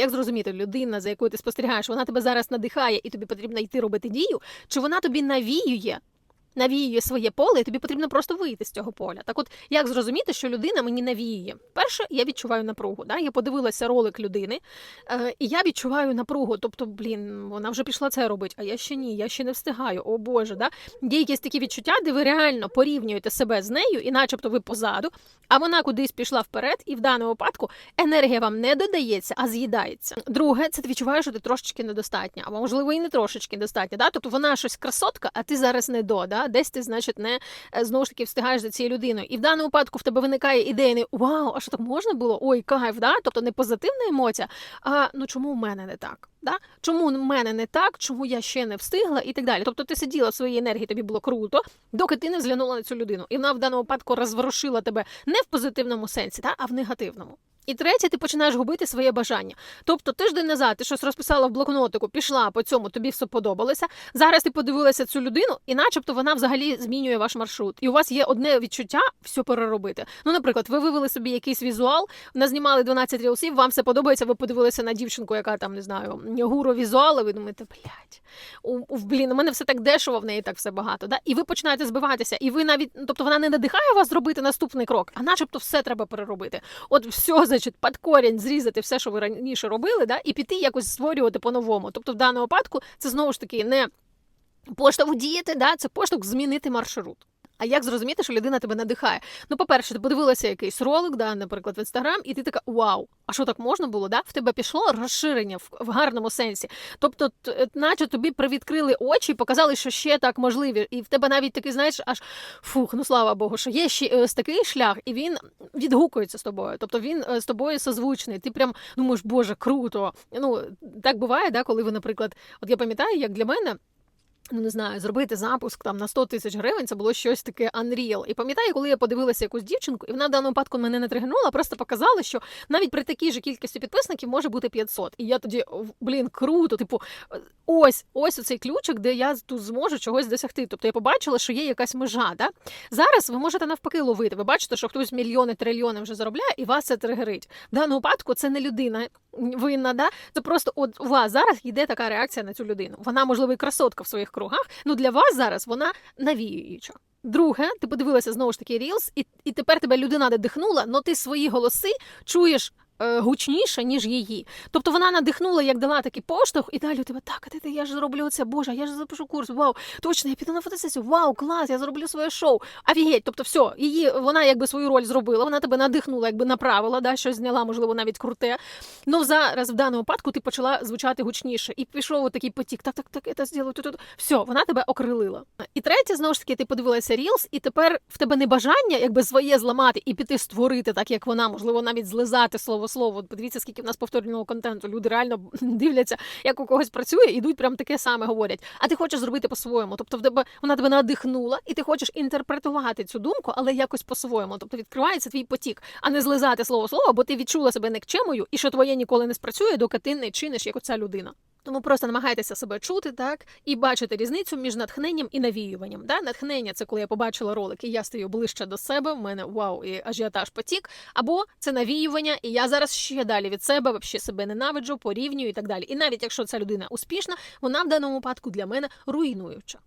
Як зрозуміти, людина, за якою ти спостерігаєш, вона тебе зараз надихає і тобі потрібно йти робити дію, чи вона тобі навіює? Навіює своє поле, і тобі потрібно просто вийти з цього поля. Так, от як зрозуміти, що людина мені навіює? Перше, я відчуваю напругу. Да? Я подивилася ролик людини, е, і я відчуваю напругу. Тобто, блін, вона вже пішла це робити, а я ще ні, я ще не встигаю. О Боже, да? є якісь такі відчуття, де ви реально порівнюєте себе з нею, і начебто ви позаду, а вона кудись пішла вперед, і в даному випадку енергія вам не додається, а з'їдається. Друге, це ти відчуваєш, що ти трошечки недостатня, або можливо і не трошечки недостатня. Да? Тобто вона щось красотка, а ти зараз не до. Да? Десь ти, значить, не е, знову ж таки встигаєш за цією людиною. І в даному випадку в тебе виникає ідея не вау, а що так можна було? Ой, кайф, да? тобто не позитивна емоція, а ну чому в мене не так? Да? Чому в мене не так, чому я ще не встигла і так далі. Тобто ти сиділа в своїй енергії, тобі було круто, доки ти не зглянула на цю людину. І вона в даному випадку розворушила тебе не в позитивному сенсі, да? а в негативному. І третє, ти починаєш губити своє бажання. Тобто тиждень назад ти щось розписала в блокнотику, пішла по цьому, тобі все подобалося. Зараз ти подивилася цю людину, і начебто вона взагалі змінює ваш маршрут. І у вас є одне відчуття все переробити. Ну, наприклад, ви вивели собі якийсь візуал, назнімали 12 рілсів, вам все подобається. Ви подивилися на дівчинку, яка там не знаю, гуру візуали. Ви думаєте, блядь, у, блін, у мене все так дешево, в неї так все багато. Да? І ви починаєте збиватися, і ви навіть, ну, тобто вона не надихає вас зробити наступний крок, а начебто все треба переробити. От все, значить, під корінь зрізати все, що ви раніше робили, да, і піти якось створювати по-новому. Тобто, в даному випадку це знову ж таки не поштовх діяти, да, це поштовх змінити маршрут. А як зрозуміти, що людина тебе надихає? Ну, по-перше, ти подивилася якийсь ролик, да, наприклад, в інстаграм, і ти така вау, а що так можна було? Да? В тебе пішло розширення в, в гарному сенсі. Тобто, т- наче тобі привідкрили очі, і показали, що ще так можливі. І в тебе навіть такий, знаєш, аж фух, ну слава Богу, що є ще ось такий шлях, і він відгукується з тобою. Тобто він е, з тобою созвучний. Ти прям думаєш, боже, круто. Ну так буває, да, коли ви, наприклад, от я пам'ятаю, як для мене. Ну, не знаю, зробити запуск там на 100 тисяч гривень, це було щось таке unreal. І пам'ятаю, коли я подивилася якусь дівчинку, і вона в даному випадку мене не тригернула, а просто показала, що навіть при такій же кількості підписників може бути 500. І я тоді, блін, круто, типу, ось ось оцей ключик, де я тут зможу чогось досягти. Тобто я побачила, що є якась межа. Да? Зараз ви можете навпаки ловити. Ви бачите, що хтось мільйони, трильйони вже заробляє, і вас це тригерить. В даному випадку це не людина винна, да? це просто от у вас зараз йде така реакція на цю людину. Вона, можливо, і красотка в своїх кругах. Ну для вас зараз вона навіююча. Друге, ти подивилася знову ж таки Reels, і, і тепер тебе людина надихнула, але ти свої голоси чуєш. Е, Гучніше, ніж її. Тобто вона надихнула, як дала такий поштовх, і далі у тебе так, а ти, я ж зроблю це, боже, я ж запишу курс, вау, точно, я піду на фотосесію, вау, клас, я зроблю своє шоу. Офігеть, тобто все, її, вона якби свою роль зробила, вона тебе надихнула, якби направила, да, щось зняла, можливо, навіть круте. Ну зараз в даному випадку ти почала звучати гучніше. І пішов такий потік, так, так, так, я це зроблю, тут, тут. Все, вона тебе окрилила. І третє, знову ж таки, ти подивилася Reels, і тепер в тебе не бажання якби своє зламати і піти створити, так як вона, можливо, навіть злизати слово слово. Подивіться, скільки в нас повторюваного контенту. Люди реально дивляться, як у когось працює, ідуть прям таке саме говорять. А ти хочеш зробити по-своєму. Тобто в тебе вона тебе надихнула, і ти хочеш інтерпретувати цю думку, але якось по-своєму. Тобто відкривається твій потік, а не злизати слово слово, бо ти відчула себе некчемою, і що твоє ніколи не спрацює, доки ти не чиниш як оця людина. Тому просто намагайтеся себе чути, так і бачити різницю між натхненням і навіюванням. Да? Натхнення це коли я побачила ролик, і я стою ближче до себе. В мене вау, і ажіотаж потік. Або це навіювання, і я зараз ще далі від себе, вообще себе ненавиджу, порівнюю і так далі. І навіть якщо ця людина успішна, вона в даному випадку для мене руйнуюча.